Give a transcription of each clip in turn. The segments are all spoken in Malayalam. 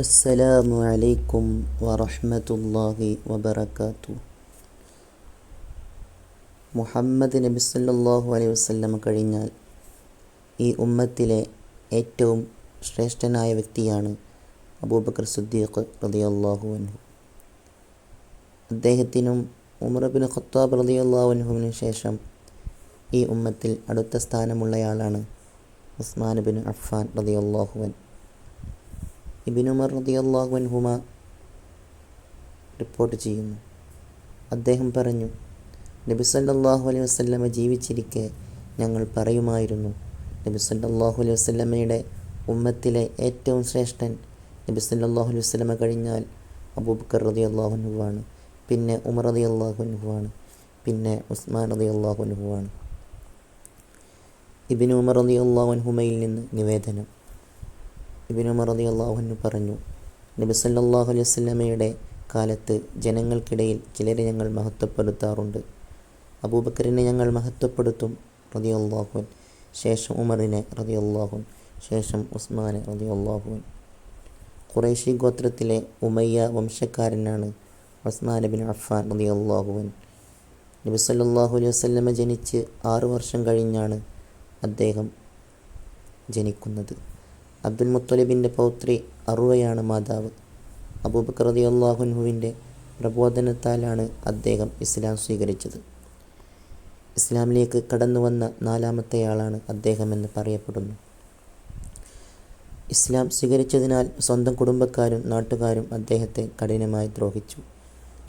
അസ്സലാമു അലൈക്കും വറഹ്മത്തുള്ളാഹി വബറകാതു മുഹമ്മദ് നബി സല്ലല്ലാഹു അലൈഹി വസല്ലം കഴിഞ്ഞാൽ ഈ ഉമ്മത്തിലെ ഏറ്റവും ശ്രേഷ്ഠനായ വ്യക്തിയാണ് അബൂബക്കർ സിദ്ദീഖ് റളിയല്ലാഹു അൻഹു. അദ്ദേഹത്തിനും ഉമർ ബിൻ ഖത്താബ് റളിയല്ലാഹു അൻഹുവിന് ശേഷം ഈ ഉമ്മത്തിൽ അടുത്ത സ്ഥാനമുള്ളയാളാണ് ഉസ്മാൻ ബിൻ അഫ്ഫാൻ റളിയല്ലാഹു അൻഹു. ഇബിൻ ഉമർ റളിയല്ലാഹു അൻഹുമ റിപ്പോർട്ട് ചെയ്യുന്നു. അദ്ദേഹം പറഞ്ഞു നബി സല്ലല്ലാഹു അലൈഹി വസല്ലമ ജീവിച്ചിരിക്കെ ഞങ്ങൾ പറയുമായിരുന്നു നബി സല്ലല്ലാഹു അലൈഹി വസല്ലമയുടെ ഉമ്മത്തിലെ ഏറ്റവും ശ്രേഷ്ഠൻ നബി സല്ലല്ലാഹു അലൈഹി വസല്ലമ കഴിഞ്ഞാൽ അബൂബക്കർ റളിയല്ലാഹു അള്ളാഹുനുഹുവാണ് പിന്നെ ഉമർ റളിയല്ലാഹു അള്ളാഹുനുഹുവാണ് പിന്നെ ഉസ്മാൻ റളിയല്ലാഹു അള്ളാഹുനുഹുവാണ് ഇബിന് ഉമർ റളിയല്ലാഹു അള്ളാഹുൻഹുമയിൽ നിന്ന് നിവേദനം. ഉമർ റളിയല്ലാഹു അൻഹു പറഞ്ഞു നബി സല്ലല്ലാഹു അലൈഹി വസല്ലമയുടെ കാലത്ത് ജനങ്ങൾക്കിടയിൽ ചിലരെ ഞങ്ങൾ മഹത്വപ്പെടുത്താറുണ്ട്. അബൂബക്കറിനെ ഞങ്ങൾ മഹത്വപ്പെടുത്തും റതി അള്ളാഹുൻ ശേഷം ഉമറിനെ റതി അള്ളാഹുൻ ശേഷം ഉസ്മാനെ റതി അള്ളാഹുൻ ഖുറൈശി ഗോത്രത്തിലെ ഉമയ്യ വംശക്കാരനാണ് ഉസ്മാൻ ബിൻ അഫ്ഫാൻ റതി നബി സല്ലല്ലാഹു അലൈഹി വസല്ലമ ജനിച്ച് ആറു വർഷം കഴിഞ്ഞാണ് അദ്ദേഹം ജനിക്കുന്നത്. അബ്ദുൽ മുത്തലിബിന്റെ പൗത്രി അറുവയാണ് മാതാവ്. അബൂബക്കർ റളിയല്ലാഹുൻഹുവിന്റെ പ്രബോധനത്താലാണ് അദ്ദേഹം ഇസ്ലാം സ്വീകരിച്ചത്. ഇസ്ലാമിലേക്ക് കടന്നു വന്ന നാലാമത്തെയാളാണ് അദ്ദേഹമെന്ന് പറയപ്പെടുന്നു. ഇസ്ലാം സ്വീകരിച്ചതിനാൽ സ്വന്തം കുടുംബക്കാരും നാട്ടുകാരും അദ്ദേഹത്തെ കഠിനമായി ദ്രോഹിച്ചു.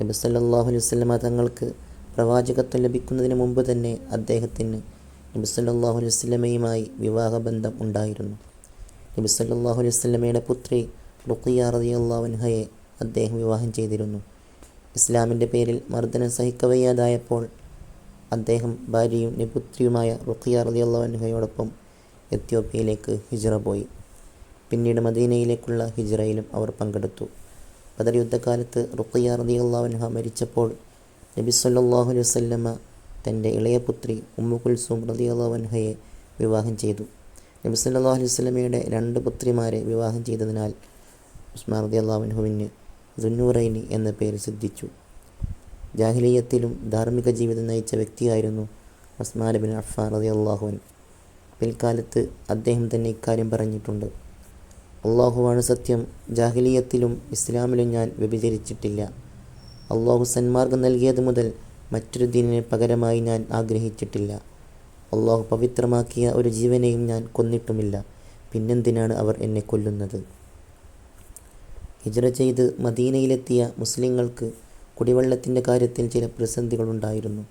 നബി സല്ലല്ലാഹു അലൈഹി വസല്ലമ തങ്ങൾക്ക് പ്രവാചകത്വം ലഭിക്കുന്നതിന് മുമ്പ് തന്നെ അദ്ദേഹത്തിന് നബി സല്ലല്ലാഹു അലൈഹി വസല്ലമയുമായി വിവാഹബന്ധം ഉണ്ടായിരുന്നു. നബി സല്ലാഹു അലൈഹി സ്വലമയുടെ പുത്രി റുഖിയ റളിയല്ലാഹു അൻഹയെ അദ്ദേഹം വിവാഹം ചെയ്തിരുന്നു. ഇസ്ലാമിന്റെ പേരിൽ മർദ്ദനം സഹിക്കവയ്യാതായപ്പോൾ അദ്ദേഹം ഭാര്യയും നിപുത്രിയുമായ റുഖിയ റളിയല്ലാഹു അൻഹയോടൊപ്പം എത്യോപ്യയിലേക്ക് ഹിജ്റ പോയി. പിന്നീട് മദീനയിലേക്കുള്ള ഹിജ്റയിലും അവർ പങ്കെടുത്തു. ബദർ യുദ്ധകാലത്ത് റുഖിയ റളിയല്ലാഹു അൻഹ മരിച്ചപ്പോൾ നബി സല്ലാഹു അലൈഹി വസല്ലമ തന്റെ ഇളയ പുത്രി ഉമ്മു കുൽസൂം റളിയല്ലാഹു അൻഹയെ വിവാഹം ചെയ്തു. നബി സല്ലാ അലൈഹി സ്വലമയുടെ രണ്ട് പുത്രിമാരെ വിവാഹം ചെയ്തതിനാൽ ഉസ്മാൻ റളിയല്ലാഹു അള്ളാഹുവിന് ദുന്നൂറൈനി എന്ന പേര് സിദ്ധിച്ചു. ജാഹിലീയത്തിലും ധാർമ്മിക ജീവിതം നയിച്ച വ്യക്തിയായിരുന്നു ഉസ്മാൻ ബിൻ അഫ്ഫാൻ റളിയല്ലാഹു അൻഹു. പിൽക്കാലത്ത് അദ്ദേഹം തന്നെ ഇക്കാര്യം പറഞ്ഞിട്ടുണ്ട്. അള്ളാഹുവാണ് സത്യം ജാഹിലീയത്തിലും ഇസ്ലാമിലും ഞാൻ വ്യഭിചരിച്ചിട്ടില്ല. അള്ളാഹു സന്മാർഗം നൽകിയത് മുതൽ മറ്റൊരു ദിനിന് പകരമായി ഞാൻ ആഗ്രഹിച്ചിട്ടില്ല. അള്ളാഹു പവിത്രമാക്കിയ ഒരു ജീവനെയും ഞാൻ കൊന്നിട്ടുമില്ല. പിന്നെന്തിനാണ് അവർ എന്നെ കൊല്ലുന്നത്? ഹിജ്റ ചെയ്ത് മദീനയിലെത്തിയ മുസ്ലിങ്ങൾക്ക് കുടിവെള്ളത്തിന്റെ കാര്യത്തിൽ ചില പ്രതിസന്ധികളുണ്ടായിരുന്നു.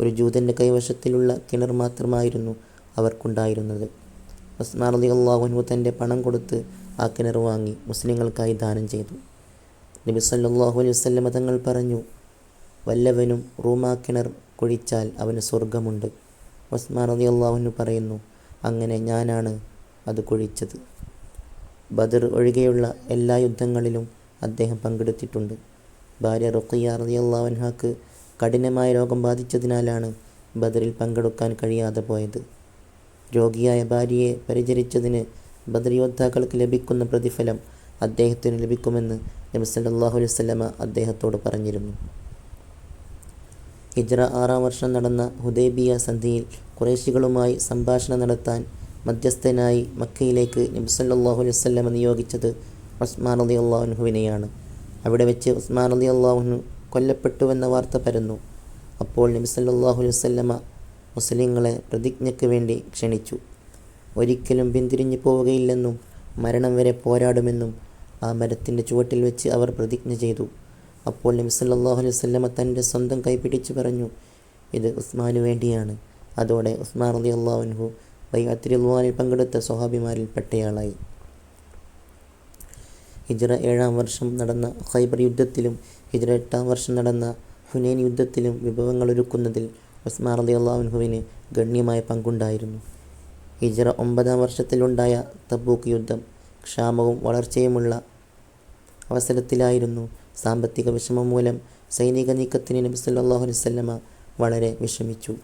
ഒരു ജൂതന്റെ കൈവശത്തിലുള്ള കിണർ മാത്രമായിരുന്നു അവർക്കുണ്ടായിരുന്നത്. ഉസ്മാൻ അലി അള്ളാഹുനു തന്റെ പണം കൊടുത്ത് ആ കിണർ വാങ്ങി മുസ്ലിങ്ങൾക്കായി ദാനം ചെയ്തു. നബി സല്ലാഹു അലൈഹി വസല്ലമ തങ്ങൾ പറഞ്ഞു വല്ലവനും റൂമാ കിണർ കുഴിച്ചാൽ അവന് സ്വർഗമുണ്ട് ഉസ്മാൻ അലി അള്ളാഹുനു പറയുന്നു അങ്ങനെ ഞാനാണ് അത് കുഴിച്ചത്. ബദർ ഒഴികെയുള്ള എല്ലാ യുദ്ധങ്ങളിലും അദ്ദേഹം പങ്കെടുത്തിട്ടുണ്ട്. ഭാര്യ റുഖിയ റളിയല്ലാഹുൻഹാക്ക് കഠിനമായ രോഗം ബാധിച്ചതിനാലാണ് ബദറിൽ പങ്കെടുക്കാൻ കഴിയാതെ പോയത്. രോഗിയായ ഭാര്യയെ പരിചരിച്ചതിന് ബദർ യോദ്ധാക്കൾക്ക് ലഭിക്കുന്ന പ്രതിഫലം അദ്ദേഹത്തിന് ലഭിക്കുമെന്ന് നബി അലൈഹി വസല്ലമ അദ്ദേഹത്തോട് പറഞ്ഞിരുന്നു. ഹിജ്റ ആറാം വർഷം നടന്ന ഹുദൈബിയ സന്ധിയിൽ കുറേശികളുമായി സംഭാഷണം നടത്താൻ മധ്യസ്ഥനായി മക്കയിലേക്ക് നബി സല്ലല്ലാഹു അലൈഹി വസല്ലം നിയോഗിച്ചത് ഉസ്മാൻ റളിയല്ലാഹു അൻഹുവിനെയാണ്. അവിടെ വെച്ച് ഉസ്മാൻ റളിയല്ലാഹു അൻഹു കൊല്ലപ്പെട്ടുവെന്ന വാർത്ത പരന്നു. അപ്പോൾ നബി സല്ലല്ലാഹു അലൈഹി വസല്ലമ മുസ്ലിങ്ങളെ പ്രതിജ്ഞയ്ക്ക് വേണ്ടി ക്ഷണിച്ചു. ഒരിക്കലും പിന്തിരിഞ്ഞു പോവുകയില്ലെന്നും മരണം വരെ പോരാടുമെന്നും ആ മരത്തിന്റെ ചുവട്ടിൽ വെച്ച് അവർ പ്രതിജ്ഞ ചെയ്തു. അപ്പോൾ നബി സല്ലല്ലാഹു അലൈഹി വസല്ലമ തന്റെ സ്വന്തം കൈപിടിച്ച് പറഞ്ഞു ഇത് ഉസ്മാനു വേണ്ടിയാണ്. അതോടെ ഉസ്മാൻ റളിയല്ലാഹു അൻഹു ബൈഅത്തിരിൽവാനിൽ പങ്കെടുത്ത സ്വഹാബിമാരിൽ പെട്ടയാളായി. ഹിജ്ര ഏഴാം വർഷം നടന്ന ഖൈബർ യുദ്ധത്തിലും ഹിജ്ര എട്ടാം വർഷം നടന്ന ഹുനൈൻ യുദ്ധത്തിലും വിഭവങ്ങൾ ഒരുക്കുന്നതിൽ ഉസ്മാൻ അലി അൻഹുവിന് ഗണ്യമായ പങ്കുണ്ടായിരുന്നു. ഹിജ്ര ഒമ്പതാം വർഷത്തിലുണ്ടായ തബൂക്ക് യുദ്ധം ക്ഷാമവും വളർച്ചയുമുള്ള അവസരത്തിലായിരുന്നു. സാമ്പത്തിക വിഷമം മൂലം സൈനിക നീക്കത്തിന് നബി സല്ലാഹു അലൈഹി വസല്ലമ വളരെ വിഷമിച്ചു.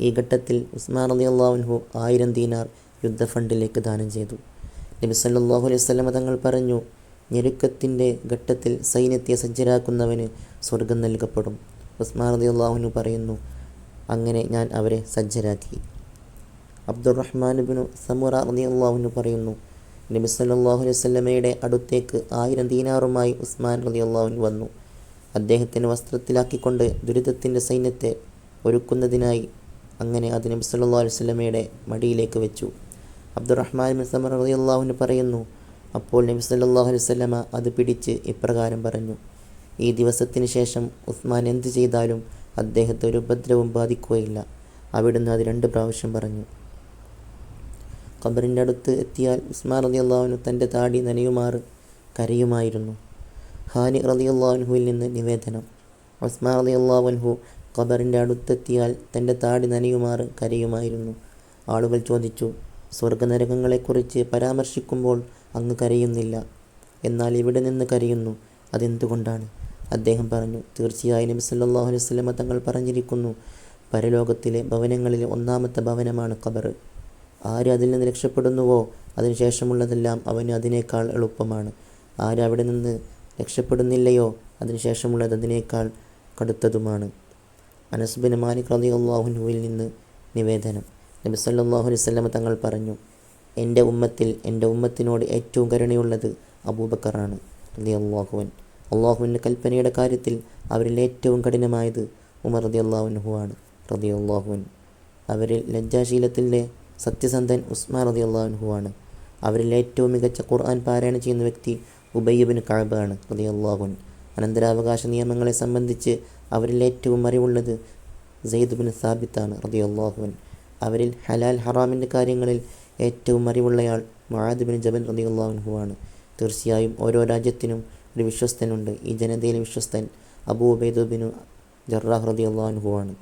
ഈ ഘട്ടത്തിൽ ഉസ്മാൻ അലി അൻഹു ആയിരം ദീനാർ യുദ്ധ ഫണ്ടിലേക്ക് ദാനം ചെയ്തു. നബി സല്ലാഹു അലൈഹി വസല്ലമ തങ്ങൾ പറഞ്ഞു ഞെരുക്കത്തിന്റെ ഘട്ടത്തിൽ സൈന്യത്തെ സജ്ജരാക്കുന്നവന് സ്വർഗം നൽകപ്പെടും. ഉസ്മാൻ അലി അള്ളാഹുനു പറയുന്നു അങ്ങനെ ഞാൻ അവരെ സജ്ജരാക്കി. അബ്ദുറഹ്മാൻ ബിനു സമുറ അലി അള്ളാഹുനു പറയുന്നു നബി സല്ലാഹു അലൈഹി വസല്ലമയുടെ അടുത്തേക്ക് ആയിരം ദീനാറുമായി ഉസ്മാൻ റതി അള്ളാഹുൻ വന്നു. അദ്ദേഹത്തിന് വസ്ത്രത്തിലാക്കിക്കൊണ്ട് ദുരിതത്തിന്റെ സൈന്യത്തെ ഒരുക്കുന്നതിനായി അങ്ങനെ അത് നബി സല്ലാ അലൈഹി വസല്ലമയുടെ മടിയിലേക്ക് വെച്ചു. അബ്ദുറഹ്മാൻ ബിൻ സമർ റതി അള്ളാഹുനു പറയുന്നു അപ്പോൾ നബി സല്ലാഹു അലൈഹി വസല്ലമ അത് പിടിച്ച് ഇപ്രകാരം പറഞ്ഞു ഈ ദിവസത്തിന് ശേഷം ഉസ്മാൻ എന്ത് ചെയ്താലും അദ്ദേഹത്തെ ഒരു ഉപദ്രവം ബാധിക്കുകയില്ല. അവിടുന്ന് അത് രണ്ട് പ്രാവശ്യം പറഞ്ഞു. ഖബറിന്റെ അടുത്ത് എത്തിയാൽ ഉസ്മാൻ റതി അള്ളാഹുനു തന്റെ താടി നനയുമാറ് കരയുമായിരുന്നു. ഹാനി റതി അള്ളാഹുൻഹുവിൽ നിന്ന് നിവേദനം. ഉസ്മാൻ റതി അള്ളാഹുൻഹു ഖബറിന്റെ അടുത്തെത്തിയാൽ തന്റെ താടി നനയുമാറ് കരയുമായിരുന്നു. ആളുകൾ ചോദിച്ചു സ്വർഗനരകങ്ങളെക്കുറിച്ച് പരാമർശിക്കുമ്പോൾ അങ്ങ് കരയുന്നില്ല. എന്നാൽ ഇവിടെ നിന്ന് കരയുന്നു. അതെന്തുകൊണ്ടാണ്? അദ്ദേഹം പറഞ്ഞു തീർച്ചയായും നബി സല്ലാഹു അലൈഹി തങ്ങൾ പറഞ്ഞിരിക്കുന്നു പരലോകത്തിലെ ഭവനങ്ങളിലെ ഒന്നാമത്തെ ഭവനമാണ് ഖബർ. ആര് അതിൽ നിന്ന് രക്ഷപ്പെടുന്നുവോ? അതിനുശേഷമുള്ളതെല്ലാം അവന് അതിനേക്കാൾ എളുപ്പമാണ്. ആര് അവിടെ നിന്ന് രക്ഷപ്പെടുന്നില്ലയോ? അതിനുശേഷമുള്ളത് അതിനേക്കാൾ കടുത്തതുമാണ്. അനസ്ബിൻ മാലിക് റതി അള്ളാഹുനുവിൽ നിന്ന് നിവേദനം. നബി സല്ലല്ലാഹു അലൈഹി വസല്ലമ തങ്ങൾ പറഞ്ഞു എന്റെ ഉമ്മത്തിൽ എന്റെ ഉമ്മത്തിനോട് ഏറ്റവും കരുണയുള്ളത് അബൂബക്കറാണ് റതി അള്ളാഹുവൻ അള്ളാഹുവിന്റെ കൽപ്പനയുടെ കാര്യത്തിൽ അവരിൽ ഏറ്റവും കഠിനമായത് ഉമർ റതി അള്ളാഹുനുഹുവാണ് റതി അള്ളാഹുവൻ അവരിൽ ലജ്ജാശീലത്തിലെ സത്യസന്ധൻ ഉസ്മാൻ റതി അള്ളാഹുനുഹുവാണ് അവരിൽ ഏറ്റവും മികച്ച ഖുർആൻ പാരായണം ചെയ്യുന്ന വ്യക്തി ഉബയ്യബിൻ കഴബാണ് റതി അള്ളാഹുൻ അനന്തരാവകാശ നിയമങ്ങളെ സംബന്ധിച്ച് അവരിൽ ഏറ്റവും അറിവുള്ളത് സെയ്ദ് ബിൻ സാബിത്താണ് റതി അള്ളാഹുവൻ അവരിൽ ഹലാൽ ഹറാമിന്റെ കാര്യങ്ങളിൽ ഏറ്റവും അറിവുള്ളയാൾ മഹാദ് ബിൻ ജബൽ റതി അള്ളാഹുൻഹുവാണ് തീർച്ചയായും ഓരോ രാജ്യത്തിനും ഒരു വിശ്വസ്തനുണ്ട്. ഈ ജനതയിലെ വിശ്വസ്തൻ അബൂ ഉബൈദുബിനു ജറാഹ് റതി അള്ളാഹുൻഹുവാണ്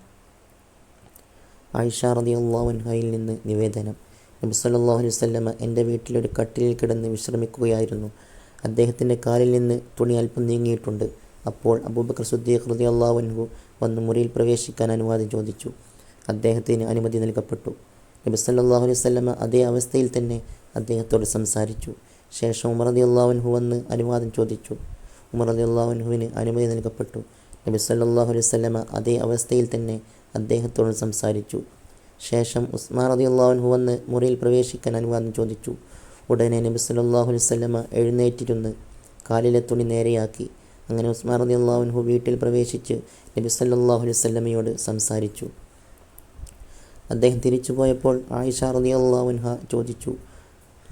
ആയിഷ റതി അള്ളാഹുൻഹയിൽ നിന്ന് നിവേദനം. നബി അലൈഹി വസല്ലമ എന്റെ വീട്ടിലൊരു കട്ടിലിൽ കിടന്ന് വിശ്രമിക്കുകയായിരുന്നു. അദ്ദേഹത്തിന്റെ കാലിൽ നിന്ന് തുണി അല്പം നീങ്ങിയിട്ടുണ്ട്. അപ്പോൾ അബൂബക്കർ സുദ്ദീഖ് റതി അള്ളാഹുൻഹു വന്ന് മുറിയിൽ പ്രവേശിക്കാൻ അനുവാദം ചോദിച്ചു. അദ്ദേഹത്തിന് അനുമതി നൽകപ്പെട്ടു. നബി സല്ലല്ലാഹു അലൈഹി വസല്ലമ അതേ അവസ്ഥയിൽ തന്നെ അദ്ദേഹത്തോട് സംസാരിച്ചു. ശേഷം ഉമർ അലി അള്ളാഹുൻഹു വന്ന് അനുവാദം ചോദിച്ചു. ഉമർ അലി അള്ളാഹുൻഹുവിന് അനുമതി നൽകപ്പെട്ടു. നബി സല്ലല്ലാഹു അലൈഹി വസല്ലമ അതേ അവസ്ഥയിൽ തന്നെ അദ്ദേഹത്തോട് സംസാരിച്ചു. ശേഷം ഉസ്മാൻ അതി അള്ളാഹുൻഹു വന്ന് മുറിയിൽ പ്രവേശിക്കാൻ അനുവാദം ചോദിച്ചു. ഉടനെ നബി സല്ലല്ലാഹു അലൈഹി വസല്ലമ എഴുന്നേറ്റിരുന്ന് കാലിലെ തുണി നേരെയാക്കി. അങ്ങനെ ഉസ്മാൻ റതി അള്ളാഹുൻഹു വീട്ടിൽ പ്രവേശിച്ച് നബി സല്ലാഹു അലൈഹി വസല്ലമയോട് സംസാരിച്ചു. അദ്ദേഹം തിരിച്ചു പോയപ്പോൾ ആയിഷ റതി അള്ളാഹുൻഹ ചോദിച്ചു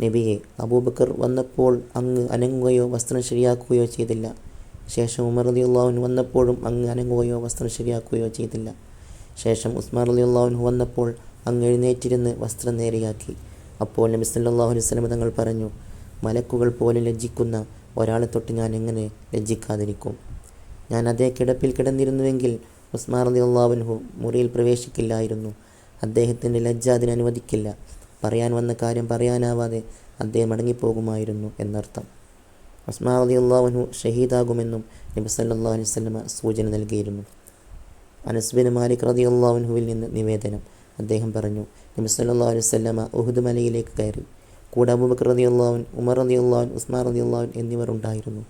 നബിയെ അബൂബക്കർ വന്നപ്പോൾ അങ്ങ് അനങ്ങുകയോ വസ്ത്രം ശരിയാക്കുകയോ ചെയ്തില്ല. ശേഷം ഉമർ റതി അള്ളാഹുൻ വന്നപ്പോഴും അങ്ങ് അനങ്ങുകയോ വസ്ത്രം ശരിയാക്കുകയോ ചെയ്തില്ല. ശേഷം ഉസ്മാൻ അലി അള്ളാഹുനു വന്നപ്പോൾ അങ്ങ് എഴുന്നേറ്റിരുന്ന് വസ്ത്രം നേരെയാക്കി. അപ്പോൾ നബി അലൈഹി വസല്ലം തങ്ങൾ പറഞ്ഞു മലക്കുകൾ പോലെ ലജ്ജിക്കുന്ന ഒരാളെ തൊട്ട് ഞാൻ എങ്ങനെ ലജ്ജിക്കാതിരിക്കും? ഞാൻ അതേ കിടപ്പിൽ കിടന്നിരുന്നുവെങ്കിൽ ഉസ്മാൻ അലി അള്ളാഹുൻഹു മുറിയിൽ പ്രവേശിക്കില്ലായിരുന്നു. അദ്ദേഹത്തിന്റെ ലജ്ജ അതിന് അനുവദിക്കില്ല. പറയാൻ വന്ന കാര്യം പറയാനാവാതെ അദ്ദേഹം മടങ്ങിപ്പോകുമായിരുന്നു എന്നർത്ഥം. ഉസ്മാൻ അലി അള്ളാഹുനു ഷഹീദാകുമെന്നും നബി അലൈഹി വസല്ലമ സൂചന നൽകിയിരുന്നു. അനസ്ബിൻ മാലിക് റതി അള്ളാഹുവിൽ നിന്ന് നിവേദനം. അദ്ദേഹം പറഞ്ഞു നബി സല്ലാ അലൈഹി വസല്ലമ ഉഹുദ് മലയിലേക്ക് കയറി. കൂടെ അബൂബക്കർ റതി അള്ളാഹുൻ ഉമർ റതി അള്ളാഹുൻ ഉസ്മാൻ റതി അള്ളാഹുൻ എന്നിവർ ഉണ്ടായിരുന്നു.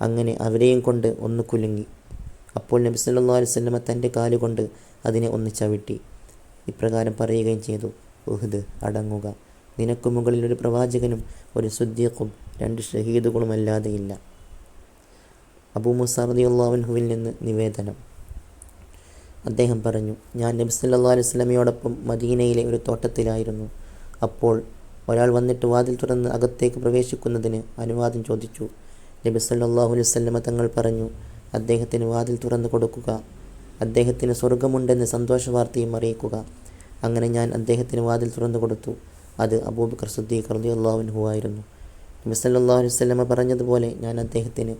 അങ്ങനെ അവരെയും കൊണ്ട് ഒന്ന് കുലുങ്ങി. അപ്പോൾ നബി സല്ലാ അലൈഹി വസല്ലമ തന്റെ കാലുകൊണ്ട് അതിനെ ഒന്ന് ചവിട്ടി. ഇപ്രകാരം പറയുകയും ചെയ്തു ഉഹുദ് അടങ്ങുക. നിനക്ക് മുകളിൽ ഒരു പ്രവാചകനും ഒരു സുദ്ദീഖും രണ്ട് ഷഹീദുകളുമല്ലാതെയില്ല അബൂ മുസ റതി അള്ളാഹുൻഹുവിൽ നിന്ന് നിവേദനം. അദ്ദേഹം പറഞ്ഞു ഞാൻ നബി സല്ലാ അലൈഹി സ്വലമയോടൊപ്പം മദീനയിലെ ഒരു തോട്ടത്തിലായിരുന്നു. അപ്പോൾ ഒരാൾ വന്നിട്ട് വാതിൽ തുറന്ന് അകത്തേക്ക് പ്രവേശിക്കുന്നതിന് അനുവാദം ചോദിച്ചു. നബി സല്ലാഹു അലൈഹി വസല്ലമ തങ്ങൾ പറഞ്ഞു അദ്ദേഹത്തിന് വാതിൽ തുറന്നു കൊടുക്കുക. അദ്ദേഹത്തിന് സ്വർഗമുണ്ടെന്ന് സന്തോഷവാർത്തയും അറിയിക്കുക. അങ്ങനെ ഞാൻ അദ്ദേഹത്തിന് വാതിൽ തുറന്നു കൊടുത്തു. അത് അബൂബക്കർ സുദ്ദീഖ് അള്ളാഹുൻഹു ആയിരുന്നു. നബി സല്ലല്ലാഹു അലൈഹി വസല്ലമ പറഞ്ഞതുപോലെ ഞാൻ അദ്ദേഹത്തിന്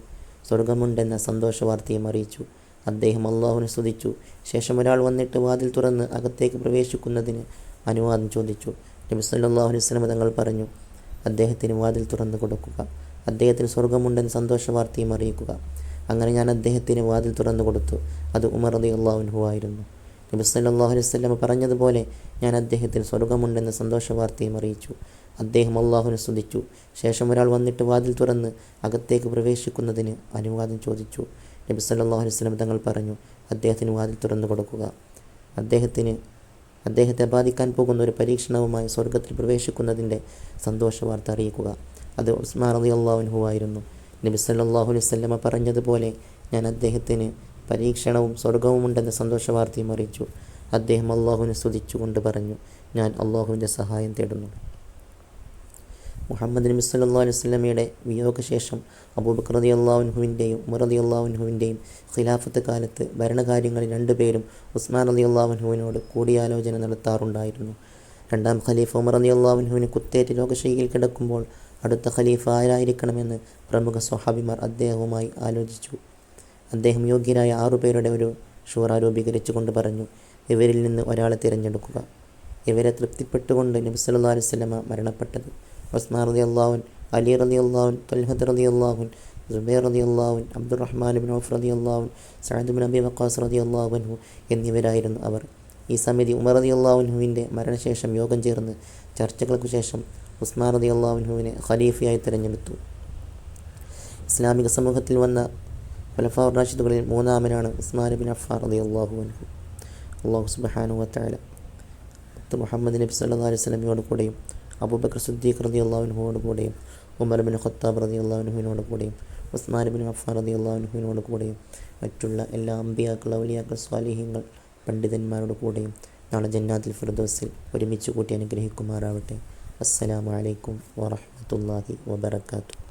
സ്വർഗമുണ്ടെന്ന സന്തോഷവാർത്തയും അറിയിച്ചു. അദ്ദേഹം അള്ളാഹുവിനെ സ്തുതിച്ചു. ശേഷം ഒരാൾ വന്നിട്ട് വാതിൽ തുറന്ന് അകത്തേക്ക് പ്രവേശിക്കുന്നതിന് അനുവാദം ചോദിച്ചു. നബി സല്ലല്ലാഹു അലൈഹി തങ്ങൾ പറഞ്ഞു അദ്ദേഹത്തിന് വാതിൽ തുറന്നു കൊടുക്കുക. അദ്ദേഹത്തിന് സ്വർഗമുണ്ടെന്ന് സന്തോഷ വാർത്തയും അറിയിക്കുക. അങ്ങനെ ഞാൻ അദ്ദേഹത്തിന് വാതിൽ തുറന്നു കൊടുത്തു. അത് ഉമർ അലി അള്ളാഹുൻഹു ആയിരുന്നു. നബി സല്ലല്ലാഹു അലൈഹി പറഞ്ഞതുപോലെ ഞാൻ അദ്ദേഹത്തിന് സ്വർഗമുണ്ടെന്ന് സന്തോഷ വാർത്തയും അറിയിച്ചു. അദ്ദേഹം അള്ളാഹുവിനെ സ്തുതിച്ചു. ശേഷം ഒരാൾ വന്നിട്ട് വാതിൽ തുറന്ന് അകത്തേക്ക് പ്രവേശിക്കുന്നതിന് അനുവാദം ചോദിച്ചു. നബി സല്ലല്ലാഹു അലൈഹി വസല്ലം തങ്ങൾ പറഞ്ഞു അദ്ദേഹത്തിന് വാതിൽ തുറന്നു കൊടുക്കുക. അദ്ദേഹത്തിന് അദ്ദേഹത്തെ ബാധിക്കാൻ പോകുന്ന ഒരു പരീക്ഷണവുമായി സ്വർഗത്തിൽ പ്രവേശിക്കുന്നതിന്റെ സന്തോഷ വാർത്ത അറിയിക്കുക. അത് ഉസ്മാൻ അലി അള്ളാഹുൻഹു ആയിരുന്നു. നബി സല്ലാഹു അലൈഹി വസല്ലമ പറഞ്ഞതുപോലെ ഞാൻ അദ്ദേഹത്തിന് പരീക്ഷണവും സ്വർഗവും ഉണ്ടെന്ന സന്തോഷ വാർത്തയും അറിയിച്ചു. അദ്ദേഹം അള്ളാഹുവിനെ സ്തുതിച്ചുകൊണ്ട് പറഞ്ഞു ഞാൻ അള്ളാഹുവിന്റെ സഹായം തേടുന്നു. മുഹമ്മദ് നബി സല്ലല്ലാഹു അലൈഹി വസല്ലമയുടെ വിയോഗശേഷം അബൂബക്കർ റതി അള്ളാഹുൻഹുവിന്റെയും ഉമർ റതി ഖിലാഫത്ത് കാലത്ത് ഭരണകാര്യങ്ങളിൽ രണ്ടുപേരും ഉസ്മാൻ റതി അള്ളാഹുൻഹുവിനോട് കൂടിയാലോചന നടത്താറുണ്ടായിരുന്നു. രണ്ടാം ഖലീഫ ഉമർ റതി അള്ളാഹുൻഹുവിന് കുത്തേറ്റ് രോഗശൈലിയിൽ കിടക്കുമ്പോൾ അടുത്ത ഖലീഫ ആരായിരിക്കണമെന്ന് പ്രമുഖ സ്വഹാബിമാർ അദ്ദേഹവുമായി ആലോചിച്ചു. അദ്ദേഹം യോഗ്യരായ ആറുപേരുടെ ഒരു ഷൂറ രൂപീകരിച്ചുകൊണ്ട് പറഞ്ഞു ഇവരിൽ നിന്ന് ഒരാളെ തിരഞ്ഞെടുക്കുക. ഇവരെ തൃപ്തിപ്പെട്ടുകൊണ്ട് നബി സല്ലല്ലാഹു അലൈഹി വസല്ലമ മരണപ്പെട്ടത്. ഉസ്മാൻ റതി അള്ളാഹുൻ അലി റതി അള്ളാഹുൻ തൽഹദ് റതി അള്ളാഹുൻ സുബൈർ റതി അള്ളാഹുൻ അബ്ദുറഹ്മാൻ ബിൻ ഔഫ് റതി അള്ളാഹുൻ സഅദ് ബിൻ അബി വക്കാസ് റതി അള്ളാഹുൻഹു എന്നിവരായിരുന്നു അവർ. ഈ സമിതി ഉമർ റതി അള്ളാഹുൻഹുവിന്റെ മരണശേഷം യോഗം ചേർന്ന് ചർച്ചകൾക്കു ശേഷം ഉസ്മാൻ റതി അള്ളാഹുൻഹുവിനെ ഖലീഫയായി തിരഞ്ഞെടുത്തു. ഇസ്ലാമിക സമൂഹത്തിൽ വന്ന ഖലഫാ റാഷിദുകളിൽ മൂന്നാമനാണ് ഉസ്മാൻ ബിൻ അഫാർ റതി അള്ളാഹു അള്ളാഹു സുബ്ഹാനഹു വത്താല മുഹമ്മദ് നബി സല്ലാ അലൈഹി സ്വലമിയോട് കൂടെയും അബൂബക്കർ സുദ്ദീഖ് റതി അള്ളാഹുവിനോട് കൂടെയും ഉമർ ബിൻ ഖത്താബ് റതി അള്ളാഹുനുഹുവിനോട് കൂടെയും ഉസ്മാൻ ബിൻ അഫ്ഫാൻ റതി അള്ളാഹുനുഹുവിനോട് കൂടെയും മറ്റുള്ള എല്ലാ അമ്പിയാക്കൾ ഔലിയാക്കൾ സ്വാലിഹ്യങ്ങൾ പണ്ഡിതന്മാരോട് കൂടെയും നാളെ ജന്നാത്തിൽ ഫിർദോസിൽ ഒരുമിച്ച് കൂട്ടി അനുഗ്രഹിക്കുമാറാവട്ടെ. അസ്സലാമു അലൈക്കും വറഹ്മത്തുള്ളാഹി വബറകാതുഹു.